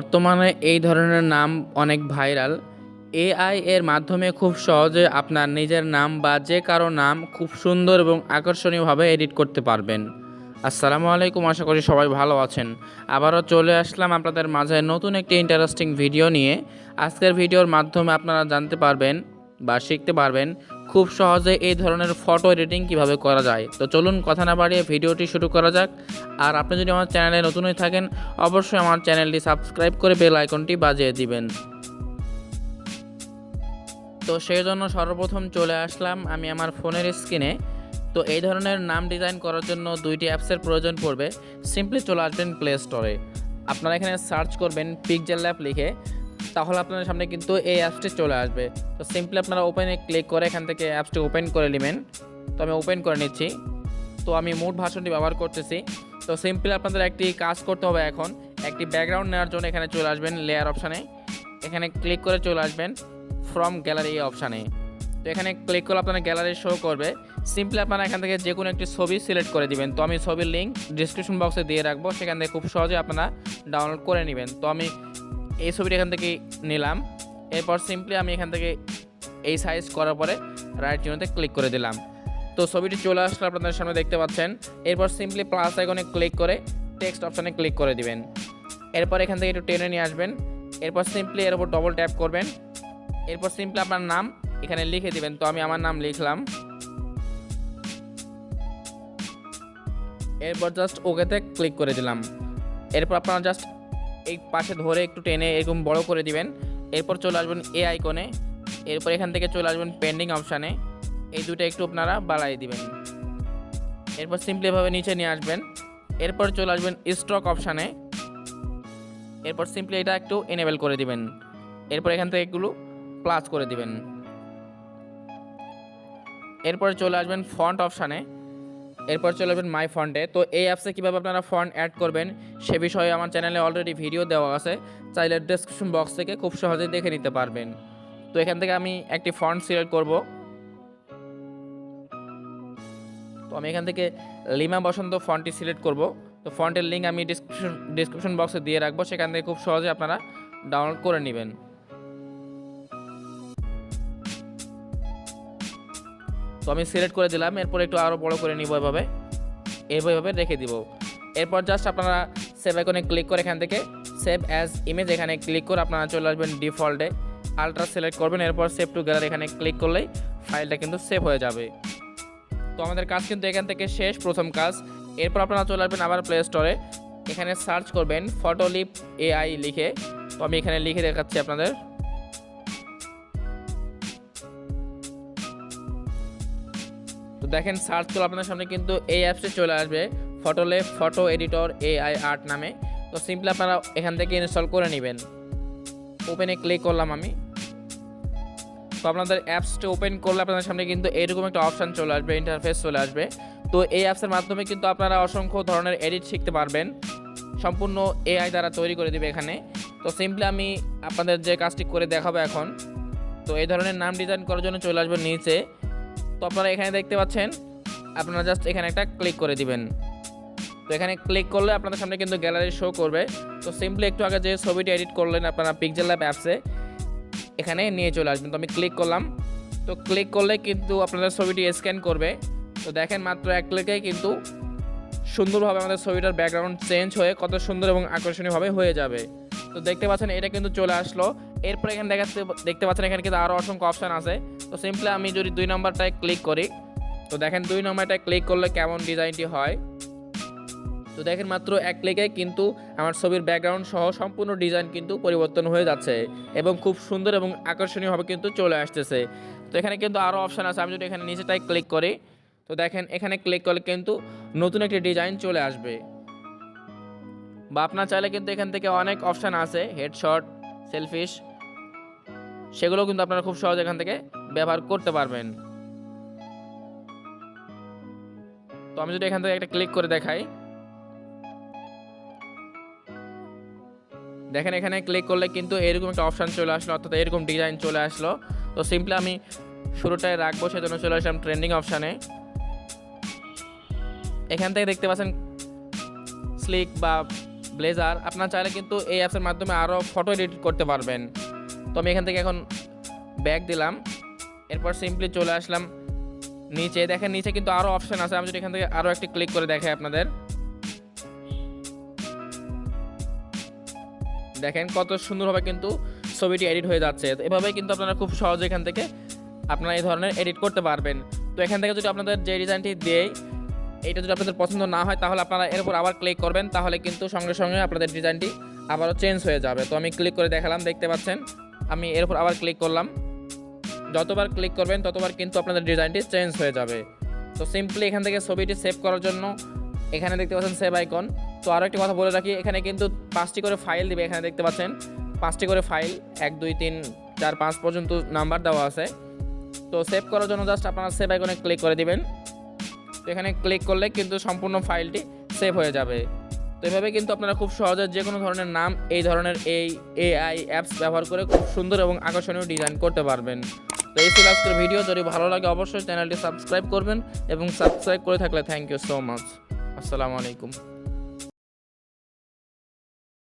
বর্তমানে এই ধরনের নাম অনেক ভাইরাল। এআই এর মাধ্যমে খুব সহজে আপনার নিজের নাম বা যে কারও নাম খুব সুন্দর এবং আকর্ষণীয়ভাবে এডিট করতে পারবেন। আসসালামু আলাইকুম, আশা করি সবাই ভালো আছেন। আবারও চলে আসলাম আপনাদের মাঝে নতুন একটি ইন্টারেস্টিং ভিডিও নিয়ে। আজকের ভিডিওর মাধ্যমে আপনারা জানতে পারবেন বা শিখতে পারবেন খুব সহজে এই ধরনের ফটো এডিটিং কীভাবে করা যায়? তো চলুন কথা না বাড়িয়ে ভিডিওটি শুরু করা যাক। আর আপনি যদি আমার চ্যানেলে নতুন হয়ে থাকেন, অবশ্যই আমার চ্যানেলটি সাবস্ক্রাইব করে বেল আইকনটি বাজিয়ে দিবেন। তো সেই জন্য সর্বপ্রথম চলে আসলাম আমি আমার ফোনের স্ক্রিনে তো এই ধরনের নাম ডিজাইন করার জন্য দুইটি অ্যাপসের প্রয়োজন পড়বে। সিম্পলি চলে আসবেন প্লে স্টোরে আপনারা এখানে সার্চ করবেন পিকজেল অ্যাপ লিখে। তাহলে আপনাদের সামনে কিন্তু এই অ্যাপসটি চলে আসবে। তো সিম্পলি আপনারা ওপেনে ক্লিক করে এখান থেকে অ্যাপসটি ওপেন করে নেবেন। তো আমি ওপেন করে নিচ্ছি। তো আমি মুড ভাষণটি ব্যবহার করতেছি। তো সিম্পলি আপনাদের একটি কাজ করতে হবে এখন। একটি ব্যাকগ্রাউন্ড নেওয়ার জন্য এখানে চলে আসবেন লেয়ার অপশানে এখানে ক্লিক করে চলে আসবেন ফ্রম গ্যালারি অপশানে তো এখানে ক্লিক করলে আপনার গ্যালারি শো করবে। সিম্পলি আপনারা এখান থেকে যে কোনো একটি ছবি সিলেক্ট করে দিবেন। তো আমি ছবির লিঙ্ক ডিসক্রিপশন বক্সে দিয়ে রাখব। সেখান থেকে খুব সহজে আপনারা ডাউনলোড করে নেবেন। তো আমি এই ছবিটা এখান থেকে নিলাম। এরপর সিম্পলি আমি এখান থেকে এই সাইজ করার পরে রাইট চিহ্নতে ক্লিক করে দিলাম। তো ছবিটি চলে আসলে আপনাদের সামনে দেখতে পাচ্ছেন। এরপর সিম্পলি প্লাস আইকনে ক্লিক করে টেক্সট অপশানে ক্লিক করে দিবেন। এরপর এখান থেকে একটু টেনে নিয়ে আসবেন। এরপর সিম্পলি এর উপর ডবল ট্যাপ করবেন। এরপর সিম্পলি আপনার নাম এখানে লিখে দিবেন। তো আমি আমার নাম লিখলাম। এরপর জাস্ট ওকেতে ক্লিক করে দিলাম। এরপর আপনারা জাস্ট এই পাশে ধরে একটু টেনে এরকম বড় করে দিবেন। এরপর চলে আসবেন এ আইকনে এরপর এখান থেকে চলে আসবেন পেন্ডিং অপশানে এই দুটো একটু আপনারা বাড়াই দিবেন। এরপর সিম্পলি এভাবে নিচে নিয়ে আসবেন। এরপর চলে আসবেন স্টক অপশানে এরপর সিম্পলি এটা একটু এনেবেল করে দিবেন। এরপর এখান থেকে এগুলো প্লাস করে দিবেন। এরপরে চলে আসবেন ফন্ট অপশানে এরপর চলে আসবেন মাই ফন্টে তো এই অ্যাপসে কীভাবে আপনারা ফন্ট অ্যাড করবেন, সে বিষয়ে আমার চ্যানেলে অলরেডি ভিডিও দেওয়া আছে। চাইলে ডেসক্রিপশন বক্স থেকে খুব সহজেই দেখে নিতে পারবেন। তো এখান থেকে আমি একটি ফন্ট সিলেক্ট করব। তো আমি এখান থেকে লিমা বসন্ত ফন্টটি সিলেক্ট করব। তো ফন্টের লিঙ্ক আমি ডিসক্রিপশন ডিসক্রিপশন বক্সে দিয়ে রাখব। সেখান থেকে খুব সহজে আপনারা ডাউনলোড করে নেবেন। তো আমি সিলেক্ট করে দিলাম, এরপর একটু আরও বড় করে নিব এভাবে। এভাবে রেখে দিব। এরপর জাস্ট আপনারা সেভ আইকনে ক্লিক করে এখান থেকে সেভ অ্যাজ ইমেজ এখানে ক্লিক করে আপনারা চলে আসবেন ডিফল্টে আলট্রা সিলেক্ট করবেন, এরপর সেভ টু গ্যালারি এখানে ক্লিক করলেই ফাইলটা কিন্তু সেভ হয়ে যাবে। তো আমাদের কাজ কিন্তু এখান থেকে শেষ, প্রথম কাজ। এরপর আপনারা চলে আসবেন আবার প্লে স্টোরে এখানে সার্চ করবেন ফটোলিপ এআই লিখে। তো আমি এখানে লিখে দেখাচ্ছি আপনাদের। তো দেখেন সার্চ করলে আপনাদের সামনে কিন্তু এই অ্যাপসে চলে আসবে ফটোলে ফটো এডিটর এআই আর্ট নামে। তো সিম্পলি আপনারা এখান থেকে ইনস্টল করে নেবেন। ওপেনে ক্লিক করলাম আমি। তো আপনাদের অ্যাপসটা ওপেন করলে আপনাদের সামনে কিন্তু এরকম একটা অপশান চলে আসবে ইন্টারফেস চলে আসবে। তো এই অ্যাপসের মাধ্যমে কিন্তু আপনারা অসংখ্য ধরনের এডিট শিখতে পারবেন। সম্পূর্ণ এআই দ্বারা তৈরি করে দেবে এখানে। তো সিম্পলি আমি আপনাদের যে কাজটি করে দেখাবো এখন, তো এই ধরনের নাম ডিজাইন করার জন্য চলে আসবে নিচে। তো আপনারা এখানে দেখতে পাচ্ছেন, আপনারা জাস্ট এখানে একটা ক্লিক করে দিবেন। তো এখানে ক্লিক করলে আপনাদের সামনে কিন্তু গ্যালারি শো করবে। তো সিম্পলি একটু আগে যে ছবিটি এডিট করলেন আপনারা পিকজেল ল্যাব অ্যাপসে এখানে নিয়ে চলে আসবেন। তো আমি ক্লিক করলাম। তো ক্লিক করলে কিন্তু আপনাদের ছবিটি স্ক্যান করবে। তো দেখেন মাত্র এক ক্লিকেই কিন্তু সুন্দরভাবে আমাদের ছবিটার ব্যাকগ্রাউন্ড চেঞ্জ হয়ে কত সুন্দর এবং আকর্ষণীয়ভাবে হয়ে যাবে। তো দেখতে পাচ্ছেন, এটা কিন্তু চলে আসলো। এরপর এখানে দেখাচ্ছে দেখতে পাচ্ছেন এখানে কিন্তু আরও অসংখ্য অপশান আছে। তো সিম্পলি আমি যদি দুই নম্বরটায় ক্লিক করি, তো দেখেন দুই নম্বরটায় ক্লিক করলে কেমন ডিজাইনটি হয়? তো দেখেন মাত্র এক ক্লিকে কিন্তু আমার ছবির ব্যাকগ্রাউন্ড সহ সম্পূর্ণ ডিজাইন কিন্তু পরিবর্তন হয়ে যাচ্ছে এবং খুব সুন্দর এবং আকর্ষণীয়ভাবে কিন্তু চলে আসতেছে। তো এখানে কিন্তু আরও অপশান আছে, আমি যদি এখানে নিচেটাই ক্লিক করি, তো দেখেন এখানে ক্লিক করলে কিন্তু নতুন একটি ডিজাইন চলে আসবে। বা আপনার চাইলে কিন্তু এখান থেকে অনেক অপশান আছে হেডশট সেলফিশ সেগুলো কিন্তু আপনারা খুব সহজে এখান থেকে ব্যবহার করতে পারবেন। তো আমি যদি এখান থেকে একটা ক্লিক করে দেখাই। দেখেন এখানে ক্লিক করলে কিন্তু এরকম একটা অপশান চলে আসলো, অর্থাৎ এরকম ডিজাইন চলে আসলো। তো সিম্পলি আমি শুরুটায় রাখব, সেজন্য চলে আসলাম ট্রেন্ডিং অপশানে এখান থেকে দেখতে পাচ্ছেন স্লিক বা ব্লেজার, আপনার চাইলে কিন্তু এই অ্যাপসের মাধ্যমে আরও ফটো এডিট করতে পারবেন। তো আমি এখান থেকে এখন ব্যাক দিলাম। এরপর সিম্পলি চলে আসলাম নিচে। দেখেন নিচে কিন্তু আরও অপশন আছে। আমি যদি এখান থেকে আরও একটি ক্লিক করে দেখাই আপনাদের। দেখেন কত সুন্দরভাবে কিন্তু ছবিটি এডিট হয়ে যাচ্ছে। এভাবেই কিন্তু আপনারা খুব সহজে এখান থেকে আপনারা এই ধরনের এডিট করতে পারবেন। তো এখান থেকে যদি আপনাদের যে ডিজাইনটি দেয় এইটা যদি আপনাদের পছন্দ না হয়, তাহলে আপনারা এর উপর আবার ক্লিক করবেন, তাহলে কিন্তু সঙ্গে সঙ্গে আপনাদের ডিজাইনটি আবারও চেঞ্জ হয়ে যাবে। তো আমি ক্লিক করে দেখালাম, দেখতে পাচ্ছেন? আমি এর উপর আবার ক্লিক করলাম। যতবার ক্লিক করবেন, ততবার কিন্তু আপনাদের ডিজাইনটি চেঞ্জ হয়ে যাবে। তো সিম্পলি এখান থেকে ছবিটি সেভ করার জন্য এখানে দেখতে পাচ্ছেন সেভ আইকন তো আরও একটি কথা বলে রাখি, এখানে কিন্তু পাঁচটি করে ফাইল দিবে এখানে দেখতে পাচ্ছেন। পাঁচটি করে ফাইল এক, দুই, তিন, চার, পাঁচ পর্যন্ত নাম্বার দেওয়া আছে। তো সেভ করার জন্য জাস্ট আপনারা সেভ আইকনে ক্লিক করে দিবেন। এখানে ক্লিক করলে কিন্তু সম্পূর্ণ ফাইলটি সেভ হয়ে যাবে। তো এভাবে কিন্তু আপনারা খুব সহজে যে কোনো ধরনের নাম, এই ধরনের এই এআই অ্যাপস ব্যবহার করে খুব সুন্দর এবং আকর্ষণীয় ডিজাইন করতে পারবেন। তো এই ছিল আজকের ভিডিও যদি ভালো লাগে অবশ্যই চ্যানেলটি সাবস্ক্রাইব করবেন এবং সাবস্ক্রাইব করে থাকলে থ্যাংক ইউ সো মাচ আসসালামু আলাইকুম।